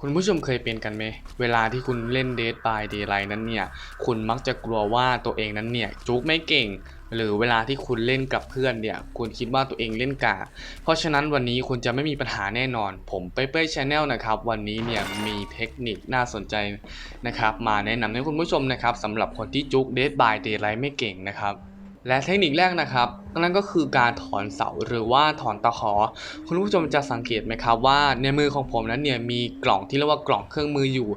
คุณผู้ชมเคยเป็นกันไหม เวลาที่คุณเล่น Dead by Daylight นั้นเนี่ย คุณมักจะกลัวว่าตัวเองนั้นเนี่ยจุกไม่เก่ง หรือเวลาที่คุณเล่นกับเพื่อนเนี่ย คุณคิดว่าตัวเองเล่นกา เพราะฉะนั้นวันนี้คุณจะไม่มีปัญหาแน่นอน ผมเป้ยเป้ยชาแนลนะครับ วันนี้เนี่ยมีเทคนิคน่าสนใจนะครับ มาแนะนำให้คุณผู้ชมนะครับสำหรับคนที่จุก Dead by Daylight ไม่เก่งนะครับ และเทคนิคแรกนะครับนั่นก็คือการถอนเสาหรือว่าถอนตะขอ คุณผู้ชมจะสังเกตไหมครับว่าในมือของผมนั้นเนี่ยมีกล่องที่เรียกว่ากล่องเครื่องมืออยู่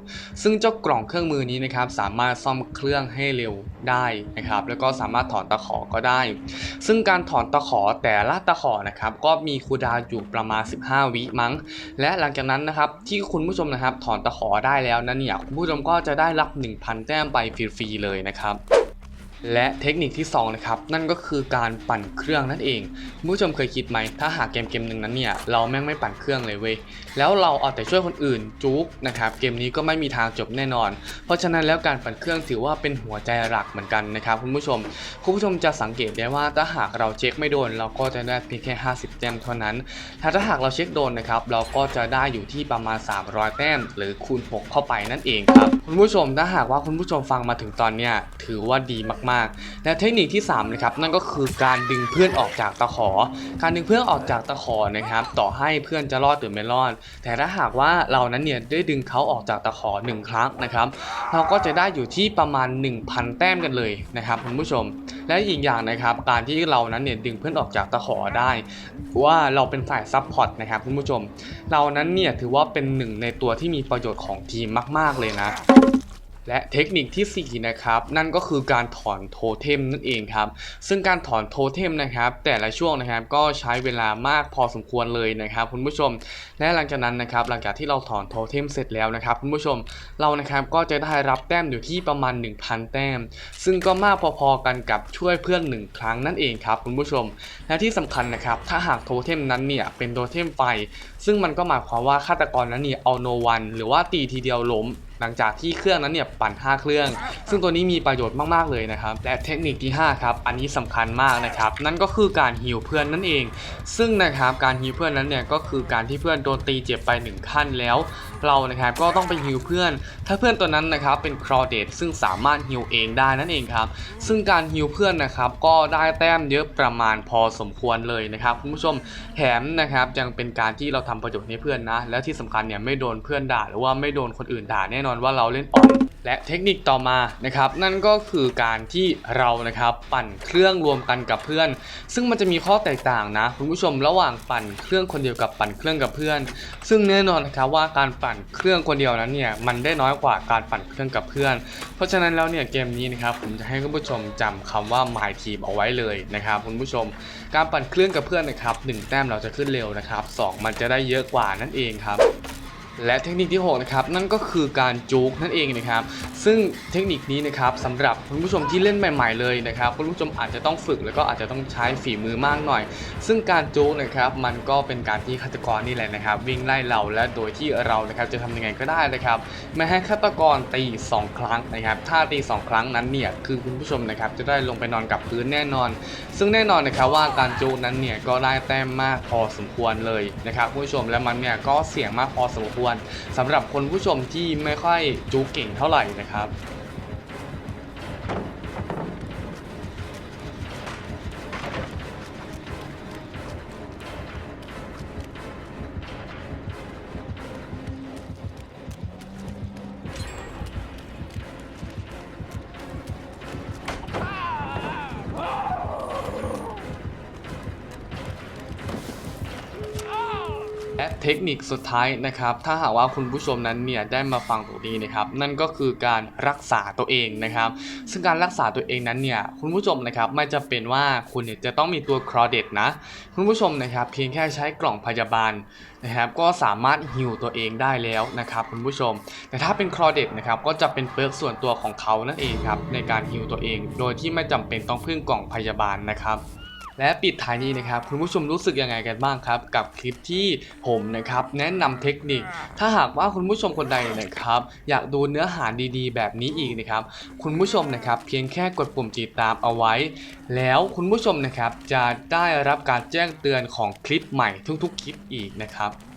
ซึ่งเจ้ากล่องเครื่องมือนี้นะครับสามารถซ่อมเครื่องให้เร็วได้นะครับแล้วก็สามารถถอนตะขอก็ได้ ซึ่งการถอนตะขอแต่ละตะขอนะครับก็มีคูดาวอยู่ประมาณ 15 วิมั้ง และหลังจากนั้นนะครับที่คุณผู้ชมนะครับถอนตะขอได้แล้วนั้นเนี่ยคุณผู้ชมก็จะได้รับ 1,000 แต้มไปฟรีๆเลยนะครับ และเทคนิคที่2นะครับนั่นก็คือการปั่นเครื่องนั่นเองคุณผู้ชมเคยคิดไหมถ้าหากเกมเกมหนึ่งนั้นเนี่ยเราแม่งไม่ปั่นเครื่องเลยเว้ยแล้วเราเอาแต่ช่วยคนอื่นจุกนะครับเกมนี้ก็ไม่มีทางจบแน่นอน เพราะฉะนั้นแล้วการปั่นเครื่องถือว่าเป็นหัวใจหลักเหมือนกันนะครับคุณผู้ชมคุณผู้ชมจะสังเกตได้ว่าถ้าหากเราเช็คไม่โดน เราก็จะได้เพียงแค่ 50 แต้มเท่านั้น ถ้าถ้าหากเราเช็คโดนนะครับเราก็จะได้อยู่ที่ประมาณ 300 แต้ม หรือคูณ 6 เข้าไปนั่นเองครับคุณผู้ชมถ้าหากว่าคุณผู้ชมฟังมาถึงตอนเนี้ยถือว่าดีมากๆและเทคนิคที่3นะครับนั่นก็คือการดึงเพื่อนออกจากตะขอ การดึงเพื่อนออกจากตะขอนะครับ ต่อให้เพื่อนจะรอดหรือไม่รอด แต่ถ้าหากว่าเรานั้นเนี่ยได้ดึงเขาออกจากตะขอหนึ่งครั้งนะครับ เราก็จะได้อยู่ที่ประมาณ 1,000 แต้มกันเลยนะครับคุณผู้ชม และอีกอย่างนะครับ การที่เรานั้นเนี่ยดึงเพื่อนออกจากตะขอได้ว่าเราเป็นฝ่ายซับพอร์ตนะครับคุณผู้ชม เรานั้นเนี่ยถือว่าเป็นหนึ่งในตัวที่มีประโยชน์ของทีมมาก ๆเลยนะ และเทคนิคที่ 4 นะครับ นั่นก็คือการถอนโทเทมนั่นเองครับ ซึ่งการถอนโทเทมนะครับ แต่ละช่วงนะครับก็ใช้เวลามากพอสมควรเลยนะครับ คุณผู้ชม และหลังจากนั้นนะครับ หลังจากที่เราถอนโทเทมเสร็จแล้วนะครับ คุณผู้ชมเรานะครับก็จะได้รับแต้มอยู่ที่ประมาณ 1,000 แต้ม ซึ่งก็มากพอๆกันกับช่วยเพื่อนหนึ่งครั้งนั่นเองครับ คุณผู้ชม และที่สำคัญนะครับ ถ้าหากโทเทมนั้นเนี่ยเป็นโทเทมไฟ ซึ่งมันก็หมายความว่าฆาตกรนั้นเนี่ยเอาโนวันหรือว่าตีทีเดียวล้ม หลังจากที่เครื่องนั้นเนี่ยปั่น 5 เครื่อง ซึ่งตัวนี้มีประโยชน์มากๆเลยนะครับและเทคนิคที่ 5 ครับ อันนี้สำคัญมากนะครับ นั่นก็คือการฮิวเพื่อนนั่นเอง ซึ่งนะครับการฮิวเพื่อนนั้นเนี่ยก็คือการที่เพื่อนโดนตีเจ็บไป 1 ขั้นแล้ว เรานะครับก็ต้องไปฮิวเพื่อน ถ้าเพื่อนตัวนั้นนะครับเป็นครอเดตซึ่งสามารถฮิวเองได้นั่นเองครับ ซึ่งการฮิวเพื่อนนะครับก็ได้แต้มเยอะประมาณพอสมควรเลยนะครับคุณผู้ชมแถมนะครับยังเป็นการที่เราทำประโยชน์ให้เพื่อนนะ และที่สำคัญเนี่ยไม่โดนเพื่อนด่าหรือว่าไม่โดนคนอื่นด่าแน่นอนว่าเราเล่นอ่อนและเทคนิคต่อมานะครับนั่นก็คือการที่เรานะครับปั่นเครื่องรวมกันกับเพื่อน ซึ่งมันจะมีข้อแตกต่างนะคุณผู้ชมระหว่างปั่นเครื่องคนเดียวกับปั่นเครื่องกับเพื่อน ซึ่งแน่นอนนะครับว่าการปั่นเครื่องคนเดียวนั้นเนี่ยมันได้น้อยกว่าการปั่นเครื่องกับเพื่อน เพราะฉะนั้นแล้วเนี่ยเกมนี้นะครับผมจะให้คุณผู้ชมจำคำว่า my team เอาไว้เลยนะครับคุณผู้ชม การปั่นเครื่องกับเพื่อนนะครับหนึ่งแต้มเราจะขึ้นเร็วนะครับสองมันจะได้เยอะกว่านั่นเองครับ และเทคนิคที่6นะครับนั่นก็คือการจุกนั่นเองนะครับ ซึ่งเทคนิคนี้นะครับสำหรับคุณผู้ชมที่เล่นใหม่ ๆเลยนะครับคุณผู้ชมอาจจะต้องฝึกแล้วก็อาจจะต้องใช้ฝีมือมากหน่อย ซึ่งการจุกนะครับมันก็เป็นการที่ฆาตกรนี่แหละนะครับ วิ่งไล่เราและโดยที่เรานะครับจะทำยังไงก็ได้นะครับไม่ให้ฆาตกรตี 2 ครั้งนะครับ ถ้าตี 2 ครั้งนั้นเนี่ยคือคุณผู้ชมนะครับจะได้ลงไปนอนกับพื้นแน่นอน ซึ่งแน่นอนนะครับว่าการจูนั้นเนี่ยก็ได้แต้มมากพอสมควรเลยนะครับคุณผู้ชมและมันเนี่ยก็เสี่ยงมากพอสมควรสำหรับคนผู้ชมที่ไม่ค่อยจูเก่งเท่าไหร่นะครับ และเทคนิคสุดท้ายนะครับ ถ้าหากว่าคุณผู้ชมนั้นเนี่ยได้มาฟังตรงนี้นะครับ นั่นก็คือการรักษาตัวเองนะครับ ซึ่งการรักษาตัวเองนั้นเนี่ยคุณผู้ชมนะครับไม่จะเป็นว่าคุณเนี่ยจะต้องมีตัวครอเดตนะคุณผู้ชมนะครับ เพียงแค่ใช้กล่องพยาบาลนะครับก็สามารถฮิวตัวเองได้แล้วนะครับคุณผู้ชม แต่ถ้าเป็นครอเดตนะครับก็จะเป็นเปิร์กส่วนตัวของเขานั่นเองครับในการฮิวตัวเอง โดยที่ไม่จำเป็นต้องพึ่งกล่องพยาบาลนะครับ และปิดท้ายนี้นะครับคุณผู้ชมรู้สึกยังไงกันบ้างครับ กับคลิปที่ผมนะครับแนะนำเทคนิค ถ้าหากว่าคุณผู้ชมคนใดนะครับ อยากดูเนื้อหาดีๆ แบบนี้อีกนะครับ คุณผู้ชมนะครับเพียงแค่กดปุ่มติดตามเอาไว้ แล้วคุณผู้ชมนะครับจะได้รับการแจ้งเตือนของคลิปใหม่ทุกๆ คลิปอีกนะครับ